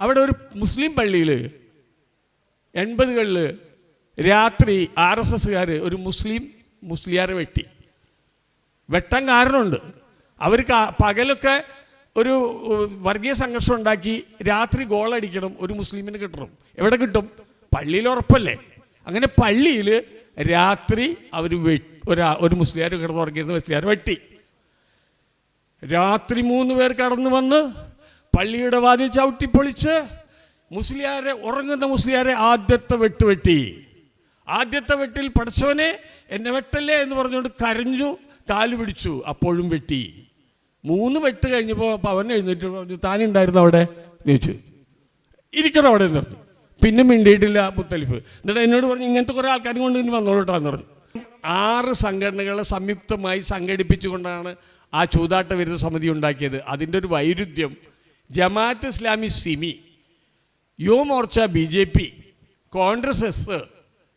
അവിടെ ഒരു മുസ്ലിം പള്ളിയിൽ എൺപതുകളിൽ രാത്രി ആർ എസ് എസ്സുകാർ ഒരു മുസ്ലിം മുസ്ലിയാരെ വെട്ടി. വെട്ടാൻ കാരണമുണ്ട്. അവർക്ക് പകലൊക്കെ ഒരു വർഗീയ സംഘർഷം ഉണ്ടാക്കി രാത്രി ഗോളടിക്കണം ഒരു മുസ്ലിമിന് കിട്ടണം. എവിടെ കിട്ടും? പള്ളിയിൽ ഉറപ്പല്ലേ? അങ്ങനെ പള്ളിയിൽ രാത്രി അവർ ഒരാ ഒരു മുസ്ലിയാർ കിടന്ന് ഉറങ്ങിയിരുന്ന മുസ്ലിയാർ വെട്ടി. രാത്രി മൂന്ന് പേർ കടന്നു വന്ന് പള്ളിയുടെ വാതിൽ ചവിട്ടിപ്പൊളിച്ച് മുസ്ലിയാരെ ഉറങ്ങുന്ന മുസ്ലിയാരെ ആദ്യത്തെ വെട്ട് വെട്ടി. ആദ്യത്തെ വെട്ടിൽ പഠിച്ചവനെ എന്നെ വെട്ടല്ലേ എന്ന് പറഞ്ഞുകൊണ്ട് കരഞ്ഞു കാൽ പിടിച്ചു അപ്പോഴും വെട്ടി. മൂന്ന് വെട്ട് കഴിഞ്ഞപ്പോൾ പവൻ എഴുന്നേറ്റ് പറഞ്ഞു താനുണ്ടായിരുന്നു അവിടെ? എന്ന് ചോദിച്ചു. ഇരിക്കണം അവിടെ എന്ന് പറഞ്ഞു. പിന്നെ മിണ്ടിയിട്ടില്ല മുത്തലിഫ്. എന്നിട്ട് എന്നോട് പറഞ്ഞു ഇങ്ങനത്തെ കുറേ ആൾക്കാരും കൊണ്ട് ഇനി വന്നോളൂട്ടാന്ന് പറഞ്ഞു. ആറ് സംഘടനകളെ സംയുക്തമായി സംഘടിപ്പിച്ചുകൊണ്ടാണ് ആ ചൂതാട്ട വിരുദ്ധ സമിതി ഉണ്ടാക്കിയത്. അതിന്റെ ഒരു വൈരുദ്ധ്യം Jamaat Islami SIMI Yuva Morcha B J P Congress S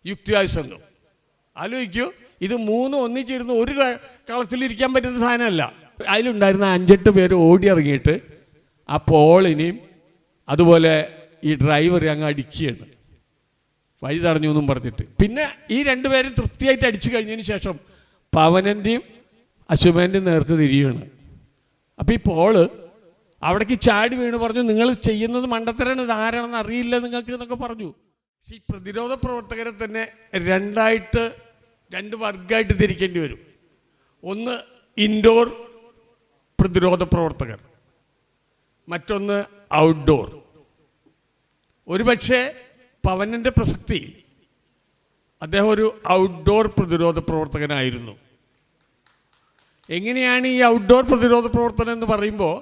യുക്തിവാദി സംഘം. ആലോചിക്കൂ ഇത് മൂന്ന് ഒന്നിച്ചിരുന്ന് ഒരു കളത്തിലിരിക്കാൻ പറ്റുന്ന സാധനമല്ല. അതിലുണ്ടായിരുന്ന അഞ്ചെട്ട് പേര് ഓടി ഇറങ്ങിയിട്ട് ആ പോളിനെയും അതുപോലെ ഈ ഡ്രൈവർ അങ്ങ് അടിക്കുകയാണ്. വഴി തടഞ്ഞു എന്നും പറഞ്ഞിട്ട്. പിന്നെ ഈ രണ്ടുപേരും തൃപ്തിയായിട്ട് അടിച്ചു കഴിഞ്ഞതിന് ശേഷം പവനന്റെയും അശുഭന്റെയും നേർക്ക് തിരിയുകയാണ്. അപ്പോൾ ഈ പോൾ അവിടേക്ക് ചാടി വീണ് പറഞ്ഞു നിങ്ങൾ ചെയ്യുന്നത് മണ്ടത്തരാണ് ഇത് ആരാണെന്ന് അറിയില്ല നിങ്ങൾക്ക് എന്നൊക്കെ പറഞ്ഞു. ഈ പ്രതിരോധ പ്രവർത്തകരെ തന്നെ രണ്ടായിട്ട് രണ്ട് വർഗമായിട്ട് തിരിക്കേണ്ടി വരും. ഒന്ന് ഇൻഡോർ പ്രതിരോധ പ്രവർത്തകർ മറ്റൊന്ന് ഔട്ട്ഡോർ ഒരുപക്ഷെ പവനന്റെ പ്രസക്തി അദ്ദേഹം ഒരു ഔട്ട്ഡോർ പ്രതിരോധ പ്രവർത്തകനായിരുന്നു. എങ്ങനെയാണ് ഈ ഔട്ട്ഡോർ പ്രതിരോധ പ്രവർത്തനം എന്ന് പറയുമ്പോൾ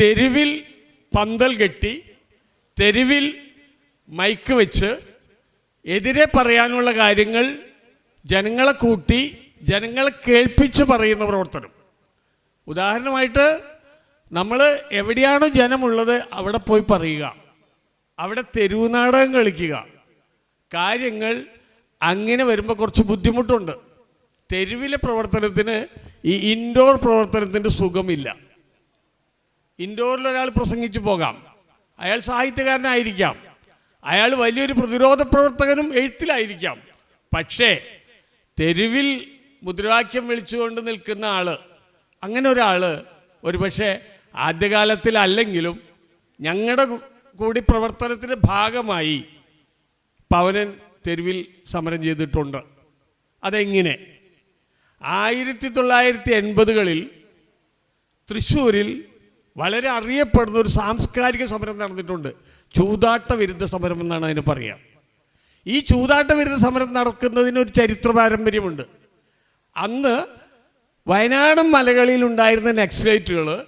തെരുവിൽ പന്തൽ കെട്ടി തെരുവിൽ മൈക്ക് വെച്ച് എതിരെ പറയാനുള്ള കാര്യങ്ങൾ ജനങ്ങളെ കൂട്ടി ജനങ്ങളെ കേൾപ്പിച്ച് പറയുന്ന പ്രവർത്തനം. ഉദാഹരണമായിട്ട് നമ്മൾ എവിടെയാണോ ജനമുള്ളത് അവിടെ പോയി പറയുക. അവിടെ തെരുവ് നാടകം കളിക്കുക. കാര്യങ്ങൾ അങ്ങനെ വരുമ്പോൾ കുറച്ച് ബുദ്ധിമുട്ടുണ്ട്. തെരുവിലെ പ്രവർത്തനത്തിന് ഈ ഇൻഡോർ പ്രവർത്തനത്തിന്റെ സുഖമില്ല. ഇൻഡോറിൽ ഒരാൾ പ്രസംഗിച്ചു പോകാം. അയാൾ സാഹിത്യകാരനായിരിക്കാം. അയാൾ വലിയൊരു പ്രതിരോധ പ്രവർത്തകനും എഴുത്തിലായിരിക്കാം. പക്ഷേ തെരുവിൽ മുദ്രാവാക്യം വിളിച്ചുകൊണ്ട് നിൽക്കുന്ന ആൾ അങ്ങനെ ഒരാൾ ഒരുപക്ഷെ ആദ്യകാലത്തിലല്ലെങ്കിലും ഞങ്ങളുടെ കൂടി പ്രവർത്തനത്തിന്റെ ഭാഗമായി പവനൻ തെരുവിൽ സമരം ചെയ്തിട്ടുണ്ട്. അതെങ്ങനെ? ആയിരത്തി തൊള്ളായിരത്തി എൺപതുകളിൽ തൃശ്ശൂരിൽ വളരെ അറിയപ്പെടുന്ന ഒരു സാംസ്കാരിക സമരം നടന്നിട്ടുണ്ട്. ചൂതാട്ട വിരുദ്ധ സമരം എന്നാണ് അതിന് പറയുക ഈ ചൂതാട്ട വിരുദ്ധ സമരം നടക്കുന്നതിന് ഒരു ചരിത്ര പാരമ്പര്യമുണ്ട്. അന്ന് വയനാടൻ മലകളിൽ ഉണ്ടായിരുന്ന നക്സലൈറ്റുകൾ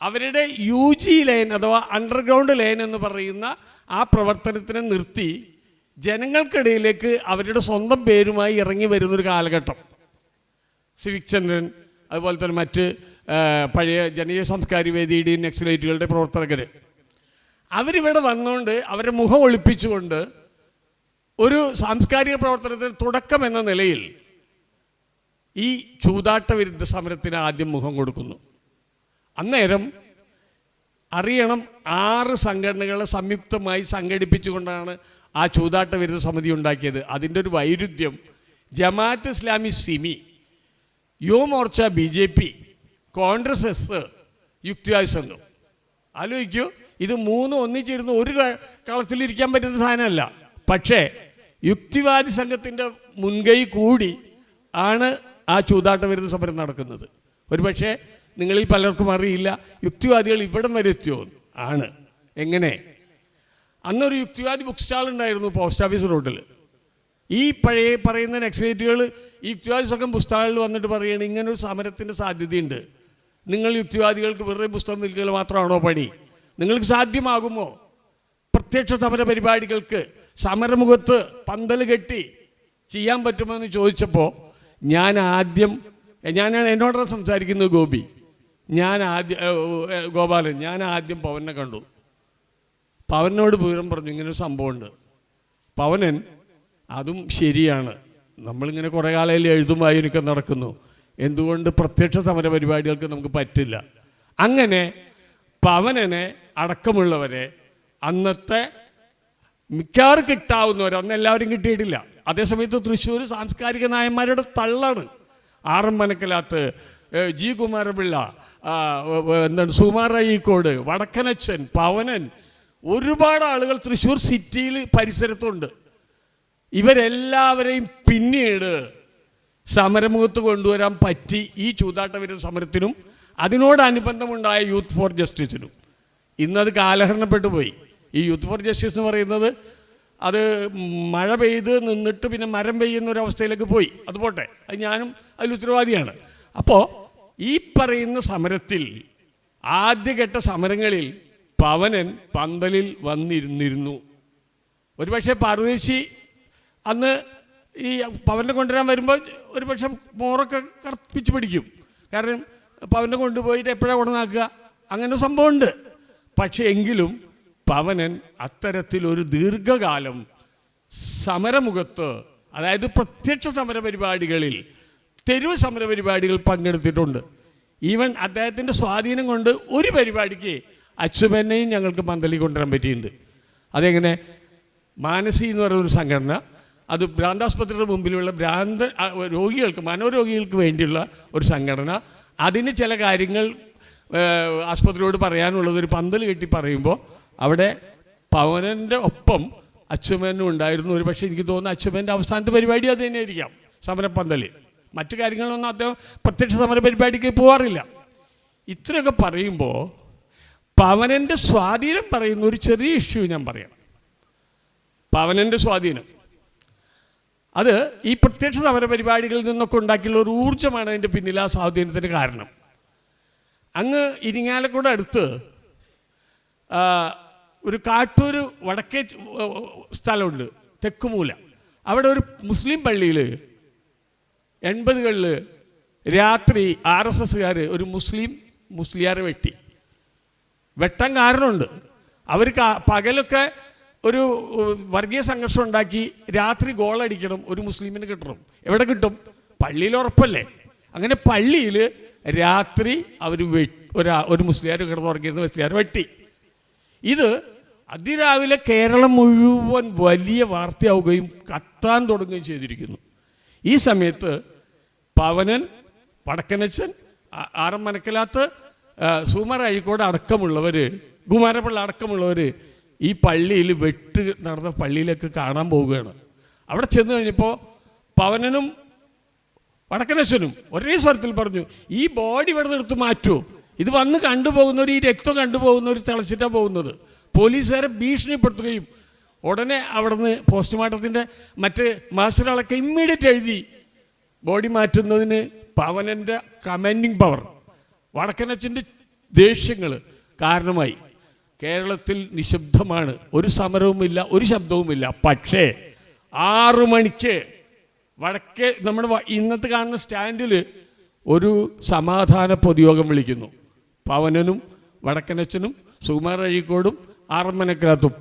അവരുടെ യു ജി ലൈൻ അഥവാ അണ്ടർഗ്രൗണ്ട് ലൈൻ എന്ന് പറയുന്ന ആ പ്രവർത്തനത്തിനെ നിർത്തി ജനങ്ങൾക്കിടയിലേക്ക് അവരുടെ സ്വന്തം പേരുമായി ഇറങ്ങി വരുന്നൊരു കാലഘട്ടം. സിവിക് ചന്ദ്രൻ അതുപോലെ തന്നെ മറ്റ് പഴയ ജനകീയ സംസ്കാരി വേദിയുടെ നക്സലൈറ്റുകളുടെ പ്രവർത്തകർ അവരിവിടെ വന്നുകൊണ്ട് അവരുടെ മുഖം ഒളിപ്പിച്ചുകൊണ്ട് ഒരു സാംസ്കാരിക പ്രവർത്തനത്തിന് തുടക്കം എന്ന നിലയിൽ ഈ ചൂതാട്ട വിരുദ്ധ സമരത്തിന് ആദ്യം മുഖം കൊടുക്കുന്നു. അന്നേരം അറിയണം ആറ് സംഘടനകളെ സംയുക്തമായി സംഘടിപ്പിച്ചുകൊണ്ടാണ് ആ ചൂതാട്ട വിരുദ്ധ സമിതി ഉണ്ടാക്കിയത്. അതിന്റെ ഒരു വൈരുദ്ധ്യം Jamaat Islami SIMI Yuva Morcha B J P Congress S യുക്തിവാദി സംഘം ആലോചിക്കൂ ഇത് മൂന്നും ഒന്നിച്ചിരുന്ന് ഒരു കളത്തിലിരിക്കാൻ പറ്റുന്ന സാധനമല്ല. പക്ഷേ യുക്തിവാദി സംഘത്തിന്റെ മുൻകൈ കൂടി ആണ് ആ ചൂതാട്ട വിരുദ്ധ സമരം നടക്കുന്നത്. ഒരുപക്ഷെ നിങ്ങളിൽ പലർക്കും അറിയില്ല യുക്തിവാദികൾ ഇവിടം വരെ എത്തിയോ ആണ്. എങ്ങനെ? അന്നൊരു യുക്തിവാദി ബുക്ക് സ്റ്റാൾ ഉണ്ടായിരുന്നു പോസ്റ്റ് ഓഫീസ് റോഡിൽ ഈ പഴയ പറയുന്ന നക്സലേറ്റുകൾ യുക്തിവാദി സംഘം പുസ്തകങ്ങളിൽ വന്നിട്ട് പറയുകയാണ് ഇങ്ങനൊരു സമരത്തിന്റെ സാധ്യതയുണ്ട്. നിങ്ങൾ യുക്തിവാദികൾക്ക് വെറുതെ പുസ്തകം നൽകുക മാത്രമാണോ പണി? നിങ്ങൾക്ക് സാധ്യമാകുമോ? പ്രത്യക്ഷ സമര പരിപാടികൾക്ക് സമരമുഖത്ത് പന്തൽ കെട്ടി ചെയ്യാൻ പറ്റുമോ എന്ന് ചോദിച്ചപ്പോൾ ഞാൻ ആദ്യം ഞാനാണ് എന്നോടാണ് സംസാരിക്കുന്നത് ഗോപി. ഞാൻ ആദ്യം ഗോപാലൻ ഞാൻ ആദ്യം പവനെ കണ്ടു. പവനോട് വിവരം പറഞ്ഞു ഇങ്ങനെ ഒരു സംഭവമുണ്ട്. പവനൻ അതും ശരിയാണ്. നമ്മളിങ്ങനെ കുറേ കാലയിൽ എഴുതും വായനൊക്കെ നടക്കുന്നു. എന്തുകൊണ്ട് പ്രത്യക്ഷ സമര പരിപാടികൾക്ക് നമുക്ക് പറ്റില്ല? അങ്ങനെ പവനനെ അടക്കമുള്ളവരെ അന്നത്തെ മിക്കവാറും കിട്ടാവുന്നവർ അന്ന് എല്ലാവരും കിട്ടിയിട്ടില്ല. അതേസമയത്ത് തൃശ്ശൂർ സാംസ്കാരിക നായന്മാരുടെ തള്ളാണ്. ആറമ്പനക്കലാത്ത് ജി കുമാരപിള്ള എന്താണ് സുമാർ വടക്കനച്ചൻ പവനൻ ഒരുപാട് ആളുകൾ തൃശ്ശൂർ സിറ്റിയിൽ പരിസരത്തുണ്ട്. ഇവരെല്ലാവരെയും പിന്നീട് സമരമുഖത്ത് കൊണ്ടുവരാൻ പറ്റി ഈ ചൂതാട്ടവിരുദ്ധ സമരത്തിനും അതിനോടനുബന്ധമുണ്ടായ യൂത്ത് ഫോർ ജസ്റ്റിസിനും ഇന്നത് കാലഹരണപ്പെട്ടു പോയി. ഈ യൂത്ത് ഫോർ ജസ്റ്റിസ് എന്ന് പറയുന്നത് അത് മഴ പെയ്ത് നിന്നിട്ട് പിന്നെ മരം പെയ്യുന്ന ഒരു അവസ്ഥയിലേക്ക് പോയി. അത് പോട്ടെ. അത് ഞാനും അതിൽ ഉത്തരവാദിയാണ്. അപ്പോൾ ഈ പറയുന്ന സമരത്തിൽ ആദ്യഘട്ട സമരങ്ങളിൽ പവനൻ പന്തലിൽ വന്നിരുന്നിരുന്നു. ഒരുപക്ഷെ പാർവേശി അന്ന് ഈ പവനെ കൊണ്ടുവരാൻ വരുമ്പോൾ ഒരുപക്ഷെ മോറൊക്കെ കറുപ്പിച്ച് പിടിക്കും. കാരണം പവനെ കൊണ്ടുപോയിട്ട് എപ്പോഴാണ് ഉടനാക്കുക അങ്ങനെ ഒരു സംഭവമുണ്ട്. പക്ഷേ എങ്കിലും പവനൻ അത്തരത്തിലൊരു ദീർഘകാലം സമരമുഖത്ത് അതായത് പ്രത്യക്ഷ സമര പരിപാടികളിൽ തെരുവ് സമര പരിപാടികൾ പങ്കെടുത്തിട്ടുണ്ട്. ഈവൻ അദ്ദേഹത്തിന്റെ സ്വാധീനം കൊണ്ട് ഒരു പരിപാടിക്ക് അച്ചുമനെയും ഞങ്ങൾക്ക് പന്തലിൽ കൊണ്ടുവരാൻ പറ്റിയിട്ടുണ്ട്. അതെങ്ങനെ? മാനസി എന്ന് പറയുന്ന ഒരു സംഘടന അത് ഭ്രാന്താസ്പത്രിയുടെ മുമ്പിലുള്ള ഭ്രാന്ത രോഗികൾക്ക് മനോരോഗികൾക്ക് വേണ്ടിയുള്ള ഒരു സംഘടന. അതിന് ചില കാര്യങ്ങൾ ആസ്പത്രിയോട് പറയാനുള്ളത് ഒരു പന്തൽ കെട്ടി പറയുമ്പോൾ അവിടെ പവനന്റെ ഒപ്പം അച്ചുമനും ഉണ്ടായിരുന്നു. ഒരു പക്ഷേ എനിക്ക് തോന്നുന്നു അച്ചുമന്റെ അവസാനത്തെ പരിപാടി അത് തന്നെയായിരിക്കാം സമരപ്പന്തൽ. മറ്റു കാര്യങ്ങളൊന്നും അദ്ദേഹം പ്രത്യക്ഷ സമര പരിപാടിക്ക് പോകാറില്ല ഇത്രയൊക്കെ പറയുമ്പോൾ പവനന്റെ സ്വാധീനം പറയുന്ന ഒരു ചെറിയ ഇഷ്യൂ ഞാൻ പറയാം പവനന്റെ സ്വാധീനം. അത് ഈ പ്രത്യക്ഷ സമര പരിപാടികളിൽ നിന്നൊക്കെ ഉണ്ടാക്കിയുള്ള ഒരു ഊർജമാണ് അതിന്റെ പിന്നിൽ ആ സ്വാധീനത്തിന് കാരണം. അങ്ങ് ഇരിങ്ങാലക്കൂടെ അടുത്ത് ഒരു കാട്ടൂർ വടക്കേ സ്ഥലമുണ്ട് തെക്കുമൂല. അവിടെ ഒരു മുസ്ലിം പള്ളിയിൽ എൺപതുകളിൽ രാത്രി ആർ എസ് എസ്സുകാർ ഒരു മുസ്ലിം മുസ്ലിയാർ വെട്ടി. വെട്ടാൻ കാരണമുണ്ട്. അവർ പകലൊക്കെ ഒരു വർഗീയ സംഘർഷം ഉണ്ടാക്കി രാത്രി ഗോളടിക്കണം ഒരു മുസ്ലിമിന് കിട്ടണം. എവിടെ കിട്ടും? പള്ളിയിൽ ഉറപ്പല്ലേ? അങ്ങനെ പള്ളിയിൽ രാത്രി അവർ ഒരാ ഒരു മുസ്ലിയാർ കിടന്നുറങ്ങിയിരുന്ന മുസ്ലിയാർ വെട്ടി. ഇത് അതിരാവിലെ കേരളം മുഴുവൻ വലിയ വാർത്തയാവുകയും കത്താൻ തുടങ്ങുകയും ചെയ്തിരിക്കുന്നു. ഈ സമയത്ത് പവനൻ വടക്കനച്ചൻ ആ- ആറം മനക്കലാത്ത് സൂമർ അഴീക്കോട് അടക്കമുള്ളവർ കുമാരപ്പിള്ള അടക്കമുള്ളവർ ഈ പള്ളിയിൽ വെട്ട് നടന്ന പള്ളിയിലേക്ക് കാണാൻ പോവുകയാണ്. അവിടെ ചെന്ന് കഴിഞ്ഞപ്പോൾ പവനനും വടക്കനശ്വനും ഒരേ സ്വരത്തിൽ പറഞ്ഞു ഈ ബോഡി ഇവിടെ നിർത്ത് മാറ്റുമോ ഇത് വന്ന് കണ്ടുപോകുന്നവർ ഈ രക്തം കണ്ടുപോകുന്നവർ തിളച്ചിട്ടാണ് പോകുന്നത്. പോലീസുകാരെ ഭീഷണിപ്പെടുത്തുകയും ഉടനെ അവിടുന്ന് പോസ്റ്റ്മോർട്ടത്തിന്റെ മറ്റ് മാസ്റ്ററുകളൊക്കെ ഇമ്മീഡിയറ്റ് എഴുതി ബോഡി മാറ്റുന്നതിന് പവനന്റെ കമാൻഡിങ് പവർ വടക്കനച്ചന്റെ ദേഷ്യങ്ങൾ കാരണമായി. കേരളത്തിൽ നിശബ്ദമാണ്. ഒരു സമരവുമില്ല ഒരു ശബ്ദവുമില്ല. പക്ഷേ ആറു മണിക്ക് വടക്കേ നമ്മുടെ ഇന്നത്തെ കാണുന്ന സ്റ്റാൻഡിൽ ഒരു സമാധാന പൊതുയോഗം വിളിക്കുന്നു. പവനനും വടക്കനച്ചനും സുകുമാർ അഴീക്കോടും ആറമ്മനക്കരാത്തും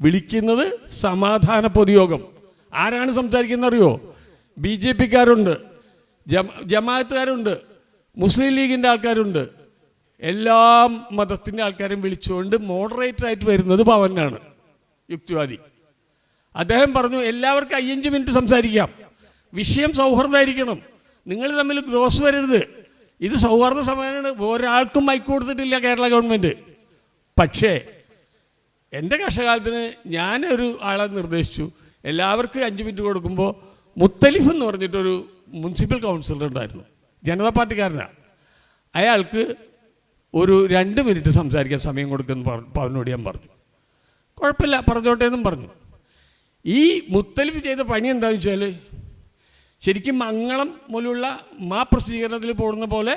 വിളിക്കുന്നത് സമാധാന പൊതുയോഗം. ആരാണ് സംസാരിക്കുന്നത് അറിയോ? ബി ജെ പിക്കാരുണ്ട് ജമാ ജമാഅത്തുകാരുണ്ട് മുസ്ലിം ലീഗിന്റെ ആൾക്കാരുണ്ട്. എല്ലാ മതത്തിന്റെ ആൾക്കാരും വിളിച്ചുകൊണ്ട് മോഡറേറ്ററായിട്ട് വരുന്നത് പവനാണ് യുക്തിവാദി. അദ്ദേഹം പറഞ്ഞു എല്ലാവർക്കും അയ്യഞ്ച് മിനിറ്റ് സംസാരിക്കാം. വിഷയം സൗഹൃദമായിരിക്കണം. നിങ്ങൾ തമ്മിൽ ഗ്രോസ് വരരുത്. ഇത് സൗഹാർദ്ദ സമയമാണ് ഒരാൾക്കും മൈക്ക് കൊടുത്തിട്ടില്ല കേരള ഗവൺമെന്റ്. പക്ഷേ എന്റെ കർഷകാലത്തിന് ഞാനൊരു ആളെ നിർദ്ദേശിച്ചു. എല്ലാവർക്കും അഞ്ച് മിനിറ്റ് കൊടുക്കുമ്പോൾ മുത്തലിഫ് എന്ന് പറഞ്ഞിട്ടൊരു മുനിസിപ്പൽ കൗൺസിലർ ഉണ്ടായിരുന്നു. ജനതാ പാർട്ടിക്കാരനാണ് അയാൾക്ക് ഒരു രണ്ട് മിനിറ്റ് സംസാരിക്കാൻ സമയം കൊടുക്കുമെന്ന് പറഞ്ഞു പവനോട് ഞാൻ പറഞ്ഞു. കുഴപ്പമില്ല പറഞ്ഞോട്ടെ എന്നും പറഞ്ഞു. ഈ മുത്തലിഫ് ചെയ്ത പണി എന്താണെന്ന് വെച്ചാൽ ശരിക്കും മംഗളം മൂലമുള്ള മാ പ്രസിദ്ധീകരണത്തിൽ പോകുന്ന പോലെ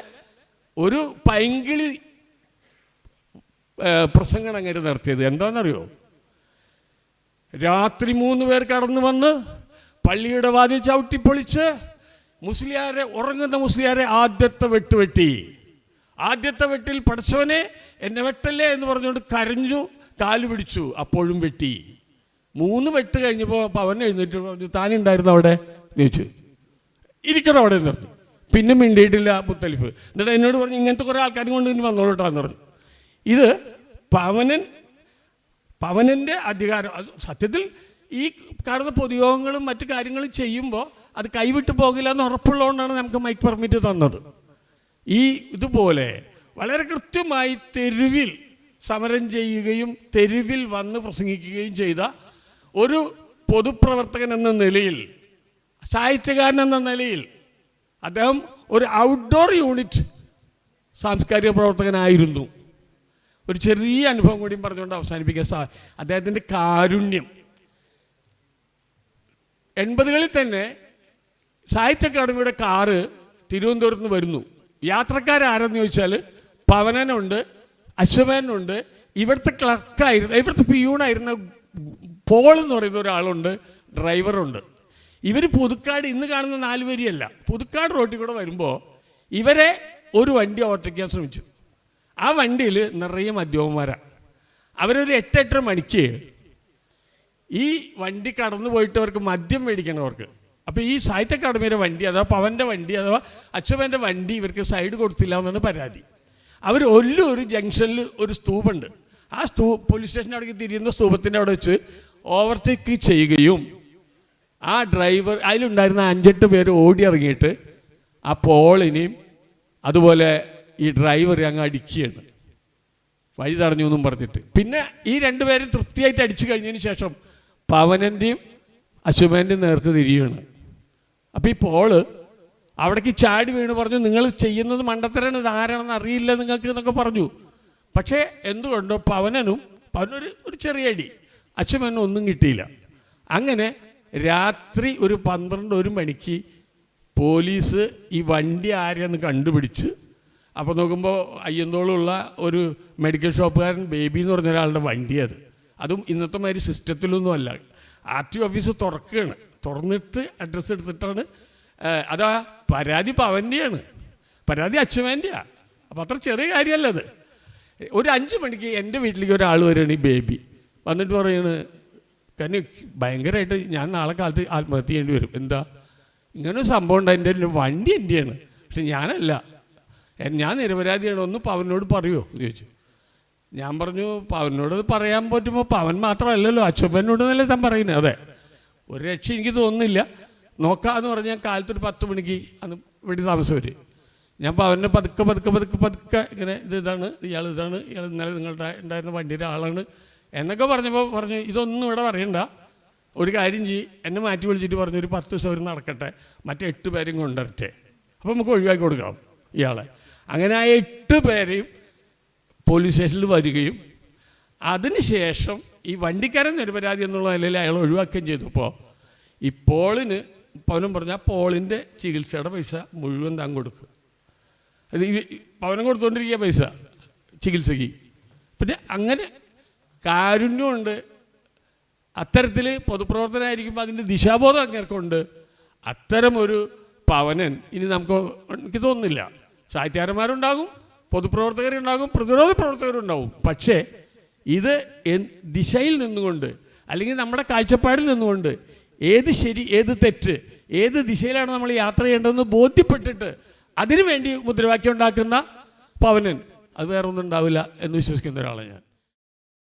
ഒരു പൈങ്കിളി പ്രസംഗം അങ്ങനെ നടത്തിയത്. എന്താണെന്നറിയോ? രാത്രി മൂന്ന് പേർ കടന്നു വന്ന് പള്ളിയുടെ വാതിൽ ചവിട്ടിപ്പൊളിച്ച് മുസ്ലിയാരെ ഉറങ്ങുന്ന മുസ്ലിയാരെ ആദ്യത്തെ വെട്ട് വെട്ടി ആദ്യത്തെ വെട്ടിൽ പഠിച്ചവനെ എന്നെ വെട്ടല്ലേ എന്ന് പറഞ്ഞുകൊണ്ട് കരഞ്ഞു കാൽ പിടിച്ചു അപ്പോഴും വെട്ടി. മൂന്ന് വെട്ട് കഴിഞ്ഞപ്പോൾ അവൻ എഴുന്നേറ്റ് പറഞ്ഞു താനുണ്ടായിരുന്നു അവിടെ? ചോദിച്ചു. ഇരിക്കണം അവിടെ എന്ന് പിന്നെ മിണ്ടിയിട്ടില്ല മുത്തലിഫ്. എന്നിട്ട് എന്നോട് പറഞ്ഞു ഇങ്ങനത്തെ കുറേ ആൾക്കാരും കൊണ്ട് ഇനി വന്നോളൂട്ടാന്ന് പറഞ്ഞു. ഇത് പവനൻ പവനന്റെ അധികാരം സത്യത്തിൽ ഈ കാണുന്ന പൊതുയോഗങ്ങളും മറ്റു കാര്യങ്ങളും ചെയ്യുമ്പോൾ അത് കൈവിട്ട് പോകില്ല എന്ന് ഉറപ്പുള്ളതുകൊണ്ടാണ് നമുക്ക് മൈക്ക് പെർമിറ്റ് തന്നത്. ഈ ഇതുപോലെ വളരെ കൃത്യമായി തെരുവിൽ സമരം ചെയ്യുകയും തെരുവിൽ വന്ന് പ്രസംഗിക്കുകയും ചെയ്ത ഒരു പൊതുപ്രവർത്തകൻ എന്ന നിലയിൽ സാഹിത്യകാരൻ എന്ന നിലയിൽ അദ്ദേഹം ഒരു ഔട്ട്ഡോർ യൂണിറ്റ് സാംസ്കാരിക പ്രവർത്തകനായിരുന്നു. ഒരു ചെറിയ അനുഭവം കൂടിയും പറഞ്ഞുകൊണ്ട് അവസാനിപ്പിക്കുക സാ അദ്ദേഹത്തിന്റെ കാരുണ്യം. എൺപതുകളിൽ തന്നെ സാഹിത്യ അക്കാദമിയുടെ കാറ് തിരുവനന്തപുരത്ത് നിന്ന് വരുന്നു. യാത്രക്കാരാരെന്ന് ചോദിച്ചാൽ പവനനുണ്ട് അശ്വനുണ്ട് ഇവിടുത്തെ ക്ലർക്കായിരുന്നു ഇവിടുത്തെ പിയൂണായിരുന്ന പോൾ എന്ന് പറയുന്ന ഒരാളുണ്ട് ഡ്രൈവറുണ്ട്. ഇവർ പുതുക്കാട് ഇന്ന് കാണുന്ന നാല് പുതുക്കാട് റോട്ടിൽ കൂടെ വരുമ്പോൾ ഇവരെ ഒരു വണ്ടി ഓവർടേക്കാൻ ശ്രമിച്ചു. ആ വണ്ടിയിൽ നിറയെ മദ്യപന്മാരാണ് അവരൊരു എട്ടെട്ടര മണിക്ക് ഈ വണ്ടി കടന്നു പോയിട്ട് അവർക്ക് മദ്യം മേടിക്കണവർക്ക് അപ്പോൾ ഈ സാഹിത്യ അക്കാദമിയുടെ വണ്ടി അഥവാ പവന്റെ വണ്ടി അഥവാ അച്ഛവന്റെ വണ്ടി ഇവർക്ക് സൈഡ് കൊടുത്തില്ല എന്നാണ് പരാതി. അവർ ഒല്ലൊരു ജംഗ്ഷനിൽ ഒരു സ്തൂപുണ്ട്. ആ സ്തൂ പോലീസ് സ്റ്റേഷൻ അവിടേക്ക് തിരിയുന്ന സ്തൂപത്തിന്റെ അവിടെ വെച്ച് ഓവർടേക്ക് ചെയ്യുകയും ആ ഡ്രൈവർ അതിലുണ്ടായിരുന്ന അഞ്ചെട്ട് പേര് ഓടി ഇറങ്ങിയിട്ട് ആ പോളിനെയും അതുപോലെ ഈ ഡ്രൈവർ അങ്ങ് അടിക്കുകയാണ്. വഴി തടഞ്ഞു എന്നും പറഞ്ഞിട്ട്. പിന്നെ ഈ രണ്ടുപേരും തൃപ്തിയായിട്ട് അടിച്ചു കഴിഞ്ഞതിന് ശേഷം പവനന്റെയും അശുഭന്റെയും നേർക്ക് തിരിയുകയാണ്. ഈ പോൾ അവിടേക്ക് ചാടി വീണ് പറഞ്ഞു നിങ്ങൾ ചെയ്യുന്നത് മണ്ടത്തരാണ് ഇത് ആരാണെന്ന് അറിയില്ല നിങ്ങൾക്ക് എന്നൊക്കെ പറഞ്ഞു. പക്ഷേ എന്തുകൊണ്ടോ പവനനും പവനൊരു ഒരു ചെറിയ അടി അച്ഛനും ഒന്നും കിട്ടിയില്ല. അങ്ങനെ രാത്രി ഒരു പന്ത്രണ്ട് ഒരു മണിക്ക് പോലീസ് ഈ വണ്ടി ആരെയെന്ന് കണ്ടുപിടിച്ച് അപ്പോൾ നോക്കുമ്പോൾ അയ്യന്തോളുള്ള ഒരു മെഡിക്കൽ ഷോപ്പുകാരൻ ബേബി എന്ന് പറഞ്ഞ ഒരാളുടെ വണ്ടി അത്. അതും ഇന്നത്തെ മാതിരി സിസ്റ്റത്തിലൊന്നും അല്ല. ആർ ടി ഓഫീസ് തുറക്കുകയാണ്. തുറന്നിട്ട് അഡ്രസ്സ് എടുത്തിട്ടാണ് അതാ പരാതി പവന്റെയാണ് പരാതി അച്ഛമേന്റെയാണ് അപ്പോൾ അത്ര ചെറിയ കാര്യമല്ല അത്. ഒരു അഞ്ച് മണിക്ക് എന്റെ വീട്ടിലേക്ക് ഒരാൾ വരികയാണ് ഈ ബേബി. വന്നിട്ട് പറയാണ് കാരണം ഭയങ്കരമായിട്ട് ഞാൻ നാളെ കാലത്ത് ആത്മഹത്യ ചെയ്യേണ്ടി വരും. എന്താ? ഇങ്ങനെ സംഭവം ഉണ്ട്? എന്റെ വണ്ടി എന്റെയാണ്. പക്ഷെ ഞാനല്ല. ഞാൻ നിരപരാധിയാണ്. ഒന്ന് പവനോട് പറയുമോ ചോദിച്ചു. ഞാൻ പറഞ്ഞു പവനോട് പറയാൻ പറ്റുമ്പോൾ പവൻ മാത്രമല്ലല്ലോ. അച്ഛപ്പനോട് എന്നല്ലേ താൻ പറയുന്നത് അതെ. ഒരു രക്ഷ എനിക്ക് തോന്നുന്നില്ല. നോക്കാന്ന് പറഞ്ഞ് ഞാൻ കാലത്തൊരു പത്ത് മണിക്ക് അന്ന് വീട്ടിൽ താമസം വരും ഞാൻ പവനെ പതുക്കെ പതുക്കെ പതുക്കെ പതുക്കെ ഇങ്ങനെ ഇത് ഇതാണ് ഇയാൾ ഇതാണ് ഇയാൾ ഇന്നലെ നിങ്ങളുടെ ഉണ്ടായിരുന്ന വണ്ടിയുടെ ആളാണ് എന്നൊക്കെ പറഞ്ഞപ്പോൾ പറഞ്ഞു ഇതൊന്നും ഇവിടെ പറയണ്ട. ഒരു കാര്യം ചെയ്യ്. എന്നെ മാറ്റി വിളിച്ചിട്ട് പറഞ്ഞു ഒരു പത്ത് ദിവസം അവർ നടക്കട്ടെ. മറ്റേ എട്ട് പേരെയും കൊണ്ടുവരട്ടെ. അപ്പോൾ നമുക്ക് ഒഴിവാക്കി കൊടുക്കാം ഇയാളെ. അങ്ങനെ ആ എട്ട് പേരെയും പോലീസ് സ്റ്റേഷനിൽ വരികയും അതിനുശേഷം ഈ വണ്ടിക്കാരൻ നിരപരാധി എന്നുള്ള നിലയിൽ അയാൾ ഒഴിവാക്കുകയും ചെയ്തപ്പോൾ ഈ പോളിന് പവനും പറഞ്ഞ ആ പോളിന്റെ ചികിത്സയുടെ പൈസ മുഴുവൻ താൻ കൊടുക്കും. അത് ഈ പവനം കൊടുത്തുകൊണ്ടിരിക്കുക പൈസ ചികിത്സയ്ക്ക്. പിന്നെ അങ്ങനെ കാരുണ്യമുണ്ട്. അത്തരത്തിൽ പൊതുപ്രവർത്തനമായിരിക്കുമ്പോൾ അതിന്റെ ദിശാബോധം അങ്ങേർക്കുണ്ട്. അത്തരം ഒരു പവനൻ ഇനി നമുക്ക് എനിക്ക് തോന്നുന്നില്ല. സാഹിത്യകാരന്മാരുണ്ടാകും പൊതുപ്രവർത്തകരുണ്ടാകും പ്രതിരോധ പ്രവർത്തകരുണ്ടാകും. പക്ഷേ ഇത് ദിശയിൽ നിന്നുകൊണ്ട് അല്ലെങ്കിൽ നമ്മുടെ കാഴ്ചപ്പാടിൽ നിന്നുകൊണ്ട് ഏത് ശരി ഏത് തെറ്റ് ഏത് ദിശയിലാണ് നമ്മൾ യാത്ര ചെയ്യേണ്ടതെന്ന് ബോധ്യപ്പെട്ടിട്ട് അതിനുവേണ്ടി മുദ്രാവാക്യം ഉണ്ടാക്കുന്ന പവനൻ. അത് വേറെ ഒന്നും ഉണ്ടാവില്ല എന്ന് വിശ്വസിക്കുന്ന ഒരാളാണ് ഞാൻ.